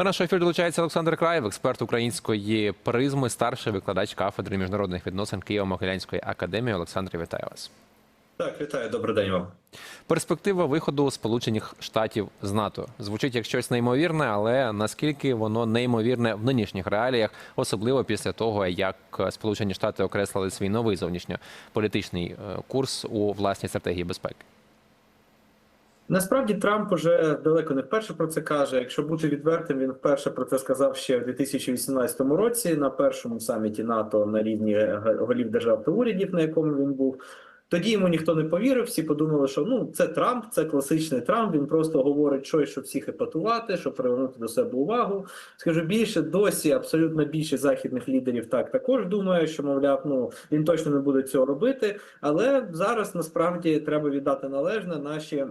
До нашого ефіру долучається Олександр Краєв, експерт української призми, старший викладач кафедри міжнародних відносин Києво-Могилянської академії. Олександр, вітаю вас. Так, вітаю, добрий день вам. Перспектива виходу Сполучених Штатів з НАТО звучить як щось неймовірне, але наскільки воно неймовірне в нинішніх реаліях, особливо після того, як Сполучені Штати окреслили свій новий зовнішньополітичний е, курс у власній стратегії безпеки. Насправді Трамп уже далеко не вперше про це каже. Якщо бути відвертим, він вперше про це сказав ще в 2018 році на першому саміті НАТО на рівні голів держав та урядів, на якому він був. Тоді йому ніхто не повірив. Всі подумали, що ну це Трамп, це класичний Трамп. Він просто говорить щось, щоб всіх епатувати, щоб привернути до себе увагу. Скажу більше, досі абсолютно більшість західних лідерів так також думає, що мовляв, ну він точно не буде цього робити. Але зараз насправді треба віддати належне наші.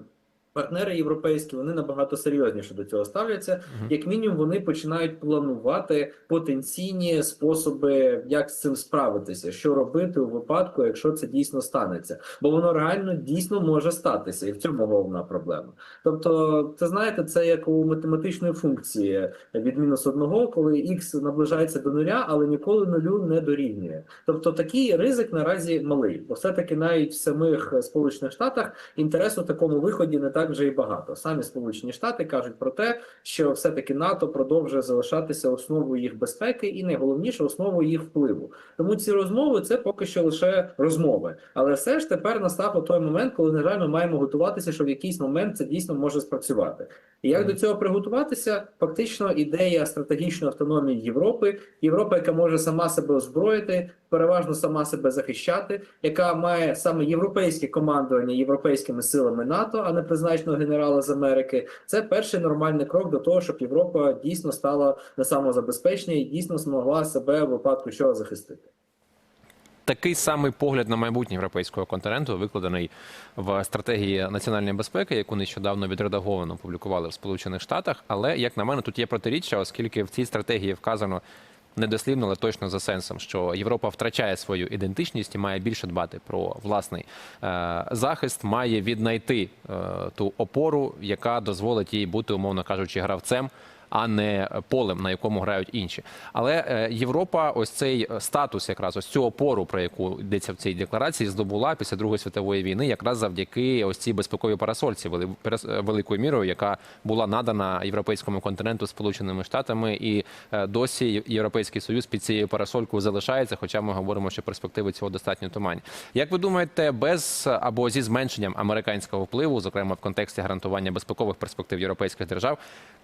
Партнери європейські вони набагато серйозніше до цього ставляться. Як мінімум, вони починають планувати потенційні способи, як з цим справитися, що робити у випадку, якщо це дійсно станеться, бо воно реально дійсно може статися, і в цьому головна проблема. Тобто, це знаєте, це як у математичної функції від мінус одного, коли x наближається до нуля, але ніколи нулю не дорівнює. Тобто такий ризик наразі малий, бо все таки навіть в самих Сполучених Штатах інтересу в такому виході не так вже і багато. Самі Сполучені Штати кажуть про те, що все-таки НАТО продовжує залишатися основою їх безпеки і найголовніше основою їх впливу. Тому ці розмови це поки що лише розмови. Але все ж тепер настав той момент, коли на жаль, ми маємо готуватися, що в якийсь момент це дійсно може спрацювати. І як до цього приготуватися? Фактично ідея стратегічної автономії Європи, Європа, яка може сама себе озброїти, переважно сама себе захищати, яка має саме європейське командування європейськими силами НАТО, а не призначеного генерала з Америки. Це перший нормальний крок до того, щоб Європа дійсно стала на самозабезпечення і дійсно змогла себе в випадку чого захистити. Такий самий погляд на майбутнє європейського континенту викладений в стратегії національної безпеки, яку нещодавно відредаговано опублікували в Сполучених Штатах. Але як на мене, тут є протиріччя, оскільки в цій стратегії вказано недослівно, але точно за сенсом, що Європа втрачає свою ідентичність і має більше дбати про власний е, захист, має віднайти е, ту опору, яка дозволить їй бути, умовно кажучи, гравцем а не полем, на якому грають інші. Але е, Європа, ось цей статус, якраз ось цю опору, про яку йдеться в цій декларації, здобула після Другої світової війни, якраз завдяки ось цій безпековій парасольці, великою мірою, яка була надана європейському континенту Сполученими Штатами, і е, досі Європейський Союз під цією парасолькою залишається. Хоча ми говоримо, що перспективи цього достатньо туманні. Як ви думаєте, без або зі зменшенням американського впливу, зокрема в контексті гарантування безпекових перспектив європейських держав,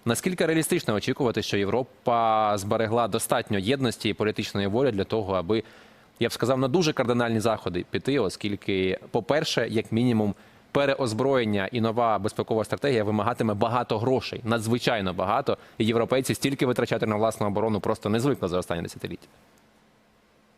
наскільки реалістично очікувати, що Європа зберегла достатньо єдності і політичної волі для того, аби я б сказав на дуже кардинальні заходи піти, оскільки, по-перше, як мінімум. Переозброєння і нова безпекова стратегія вимагатиме багато грошей, надзвичайно багато. І європейці стільки витрачати на власну оборону просто не звикли за останні десятиліття.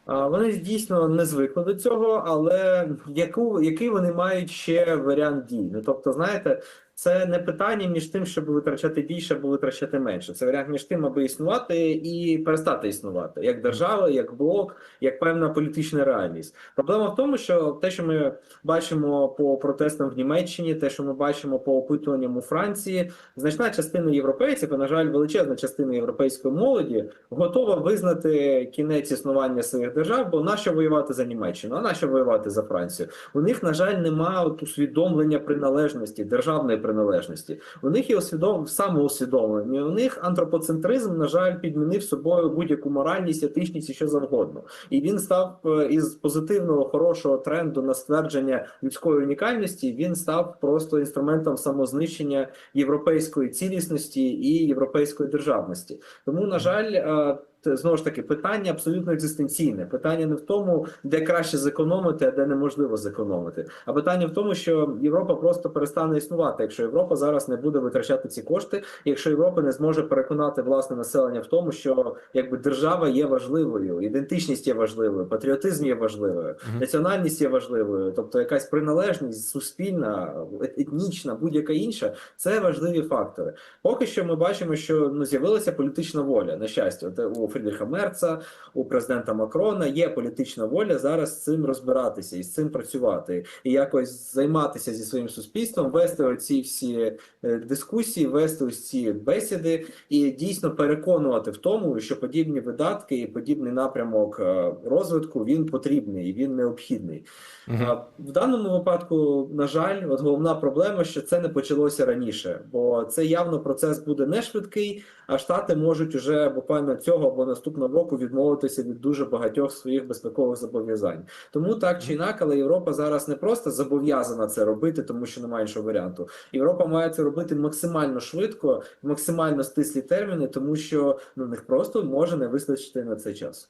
Вони дійсно не звикли до цього, але яку, який вони мають ще варіант дій? Ну тобто, знаєте, це не питання між тим, щоб витрачати більше або витрачати менше. Це варіант між тим, аби існувати і перестати існувати як держава, як блок, як певна політична реальність. Проблема в тому, що те, що ми бачимо по протестам в Німеччині, те, що ми бачимо по опитуванням у Франції, значна частина європейців, і на жаль, величезна частина європейської молоді готова визнати кінець існування своїх держав, бо нащо воювати за Німеччину, а нащо воювати за Францію? У них, на жаль, немає от усвідомлення приналежності, державної приналежності. У них є усвідом... самоусвідомлення. У них антропоцентризм, на жаль, підмінив собою будь-яку моральність, етичність і що завгодно. І він став е, із позитивного хорошого тренду на ствердження людської унікальності. Він став просто інструментом самознищення європейської цілісності і європейської державності. Тому, на жаль, е, знову ж таки питання абсолютно екзистенційне. Питання не в тому, де краще зекономити, а де неможливо зекономити. А питання в тому, що Європа просто перестане існувати, якщо Європа зараз не буде витрачати ці кошти, якщо Європа не зможе переконати власне населення в тому, що якби держава є важливою, ідентичність є важливою, патріотизм є важливою, національність є важливою, тобто якась приналежність суспільна, етнічна, будь-яка інша, це важливі фактори. Поки що ми бачимо, що ну з'явилася політична воля на щастя. У Фрідріха Мерца, у президента Макрона є політична воля зараз з цим розбиратися і з цим працювати, і якось займатися зі своїм суспільством, вести оці всі е, дискусії, вести ось ці бесіди і дійсно переконувати в тому, що подібні видатки і подібний напрямок е, розвитку він потрібний і він необхідний. А В даному випадку, на жаль, от головна проблема, що це не почалося раніше, бо це явно процес буде не швидкий, а штати можуть уже буквально цього або наступного року відмовитися від дуже багатьох своїх безпекових зобов'язань. Тому так чи інакше, але Європа зараз не просто зобов'язана це робити, тому що немає іншого варіанту. Європа має це робити максимально швидко, максимально стислі терміни, тому що ну них просто може не вистачити на це час.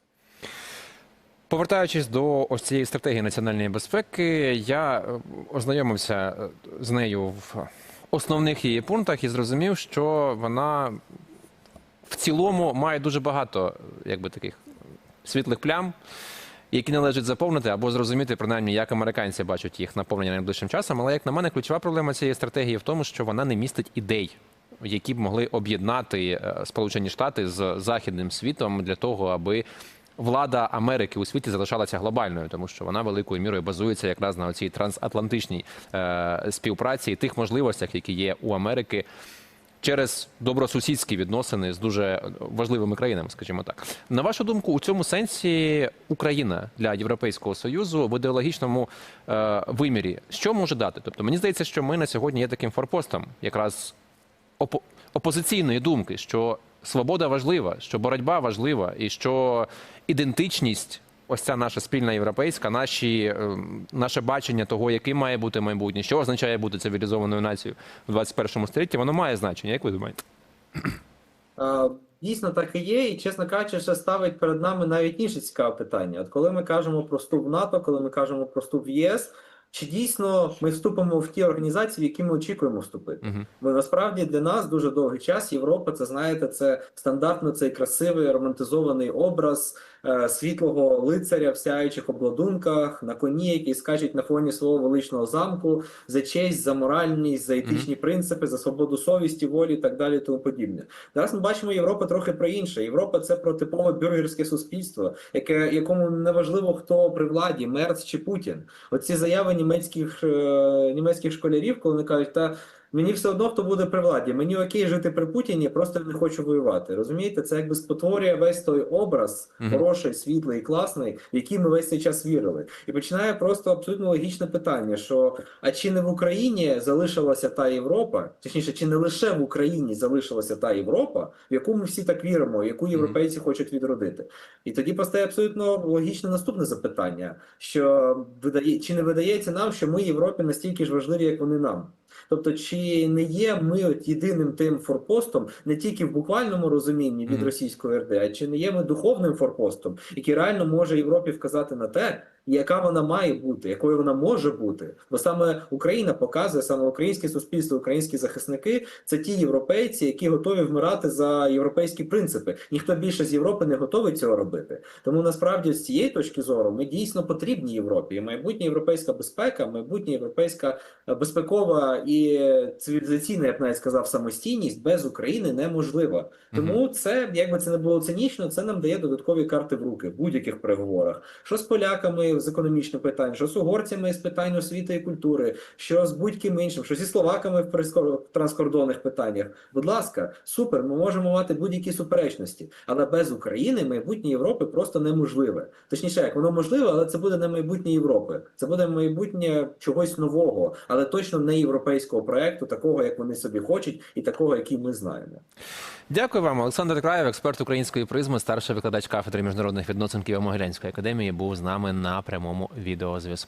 Повертаючись до ось цієї стратегії національної безпеки, я е, ознайомився е, з нею в основних її пунктах і зрозумів, що вона в цілому має дуже багато якби таких світлих плям, які належить заповнити або зрозуміти, принаймні, як американці бачать їх наповнення найближчим часом. Але як на мене, ключова проблема цієї стратегії в тому, що вона не містить ідей. Які б могли об'єднати е, Сполучені Штати з західним світом для того, аби влада Америки у світі залишалася глобальною, тому що вона великою мірою базується якраз на цій трансатлантичній е, співпраці і тих можливостях, які є у Америки через добросусідські відносини з дуже важливими країнами, скажімо так. На вашу думку, у цьому сенсі Україна для Європейського союзу в ідеологічному е, вимірі що може дати? Тобто мені здається, що ми на сьогодні є таким форпостом, якраз опо- опозиційної думки, що свобода важлива, що боротьба важлива, і що ідентичність, ось ця наша спільна європейська, наші, ем, наше бачення того, яким має бути майбутнє, що означає бути цивілізованою нацією в 21 столітті, воно має значення. Як ви думаєте? Дійсно, так і є, і чесно кажучи, ще ставить перед нами навіть інше цікаве питання. От коли ми кажемо про вступ в НАТО, коли ми кажемо про вступ в єС, чи дійсно ми вступимо в ті організації, в які ми очікуємо вступити? Угу. Бо насправді для нас дуже довгий час Європа, це знаєте, це стандартно цей красивий романтизований образ е, світлого лицаря в сяючих обладунках на коні, який скачуть на фоні свого величного замку за честь, за моральність, за етичні принципи, за свободу совісті, волі і так далі. і Тому подібне. Зараз ми бачимо Європа трохи про інше. Європа це про типове бюргерське суспільство, яке якому не важливо хто при владі, Мерц чи Путін. Оці заяви німецьких е, німецьких школярів, коли вони кажуть, та. Мені все одно, хто буде при владі. Мені окей жити при Путіні, просто не хочу воювати. Розумієте, це якби спотворює весь той образ, Мгм. хороший, світлий, класний, в який ми весь цей час вірили. І починає просто абсолютно логічне питання: що а чи не в Україні залишилася та Європа, точніше, чи не лише в Україні залишилася та Європа, в яку ми всі так віримо, яку європейці хочуть відродити? І тоді постає абсолютно логічне наступне запитання: що видає, чи не видається нам, що ми Європі настільки ж важливі, як вони нам? Тобто, чи не є ми от єдиним тим форпостом, не тільки в буквальному розумінні від російської РД, а чи не є ми духовним форпостом, який реально може Європі вказати на те, яка вона має бути, якою вона може бути? Бо саме Україна показує, саме українське суспільство, українські захисники це ті європейці, які готові вмирати за європейські принципи. Ніхто більше з Європи не готовий цього робити. Тому насправді з цієї точки зору ми дійсно потрібні Європі. І майбутня європейська безпека, майбутня європейська е, безпекова і цивілізаційна, я б навіть сказав, самостійність без України неможлива. Тому це, як би це не було цинічно, це нам дає додаткові карти в руки в будь-яких переговорах. Що з поляками з економічних питань, що з угорцями з питань освіти і культури, що з будь-ким іншим, що зі словаками в транскордонних питаннях. Будь ласка, супер, ми можемо мати будь-які суперечності, але без України майбутнє Європи просто неможливе. Точніше, як воно можливе, але це буде не майбутнє Європи. Це буде майбутнє чогось нового, але точно не європейського проекту, такого як вони собі хочуть, і такого, який ми знаємо. Дякую вам, Олександр Краєв, експерт української призми, старший викладач кафедри міжнародних відносин Києво-Могилянської академії, був з нами на прямому відеозв'язку.